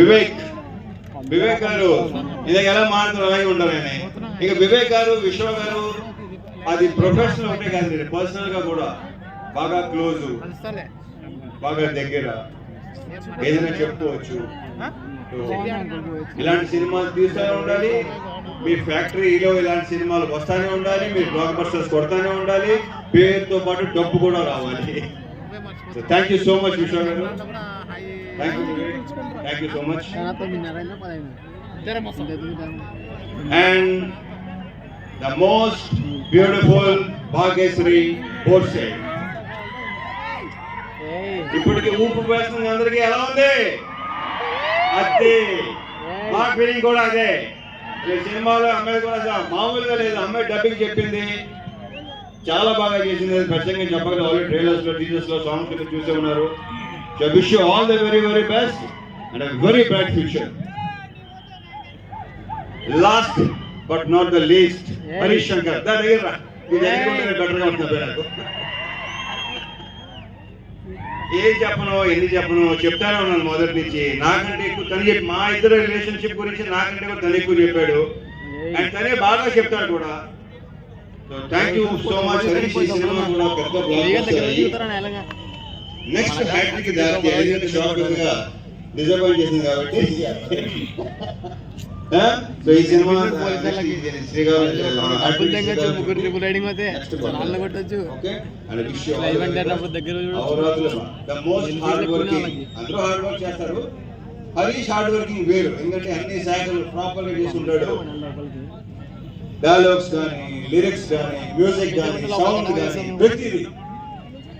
వివేక్ వివేక్ గారు ఇది ఎలా మాట్లాడుతున్నారు అలాగే ఉండాలని ఇక వివేక్ గారు విశ్వ గారు అది ప్రొఫెషనల్ ఒకటే కాదు పర్సనల్గా కూడా బాగా క్లోజ్ బాగా దగ్గర. ఏదైనా చెప్పుకోవచ్చు. ఇలాంటి సినిమాలు తీస్తూనే ఉండాలి. మీ ఫ్యాక్టరీలో ఇలాంటి సినిమాలు వస్తానే ఉండాలి. మీరు బ్లాక్ బస్టర్స్ కొడతానే ఉండాలి. పేరుతో పాటు డబ్బు కూడా రావాలి. Thank you so much Vishwa గారు. Thank you thank you so much and the most beautiful Bhagyashri Borse ఇప్పటికి ఊపు వేస్తుంది అందరికీ ఎలా ఉంది? అదే. మా ఫీలింగ్ కూడా అదే. సినిమాలో అమ్మాయి కూడా మామూలుగా లేదు. అమ్మాయి డబ్బింగ్ చెప్పింది. చాలా బాగా చేసింది. ప్రత్యేకంగా చెప్పగలరు ఆల్రెడీ ట్రైలర్స్లో టీచర్స్లో సాంగ్స్ చూసే ఉన్నారు. Very best and very bright future last but not the least Harish Shankar దా దగ్గర రా. నీ దగ్గర ఉంటే బెటర్గా ఉంటుంది నాకు ఏం చెప్పను ఎన్ని చెప్పను చెప్తానే ఉన్నాను మొదటి నుంచి. నాకంటే ఎక్కువ తను చెప్పి మా ఇద్దరు రిలేషన్షిప్ గురించి నాకంటే కూడా తను ఎక్కువ చెప్పాడు. అండ్ తనే బాగా చెప్తాడు కూడా. Thank you so much Harish ఈ సినిమా కూడా పెద్ద నెక్స్ట్ హ్యాట్రిక్గా డిసప్పాయింట్ చేసింది కాబట్టి? సో ఈ సినిమా. అందరూ హార్డ్ వర్క్ చేస్తారు. హరీష్ హార్డ్ వర్కింగ్ వేరు. ఎందుకంటే అన్ని శాఖలు ప్రాపర్గా చేసుకుంటాడు డైలాగ్స్ కానీ లిరిక్స్ కానీ మ్యూజిక్ కానీ సౌండ్ కానీ ప్రతిదీ.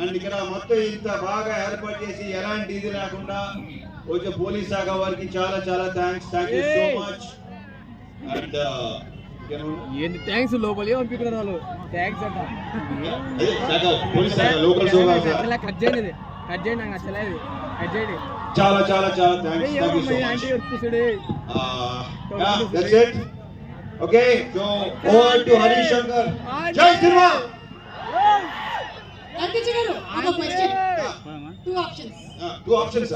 అండ్ ఇక్కడ మొత్తం ఇంత బాగా ఏర్పాటు చేసి ఎలాంటి ఇది లేకుండా వచ్చే పోలీస్ శాఖ వారికి చాలా చాలా thanks thank you so much and ఏంటి? థ్యాంక్స్ లోపలి పంపించారు వాళ్ళు? థ్యాంక్స్ అంట. కట్ చేయండి కట్ చేయండి నాకు నచ్చలేదు కట్ చేయండి. చాలా చాలా చాలా thanks thank you so much aunty వచ్చేసాడు. yeah, that's it. Okay, so over to గారు ఒక క్వశ్చన్ టూ ఆప్షన్స్.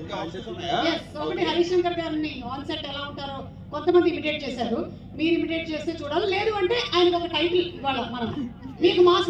ఇంకా ఉన్నాయా? ఒకటి హరిశంకర్ గారిని ఆన్ సెట్ ఎలా ఉంటారో కొంతమంది ఇమిటేట్ చేశారు. మీరు ఇమిటేట్ చేస్తే చూడాలి లేదు అంటే ఆయనకు ఒక టైటిల్ ఇవ్వాలి మనం? మీకు మాస్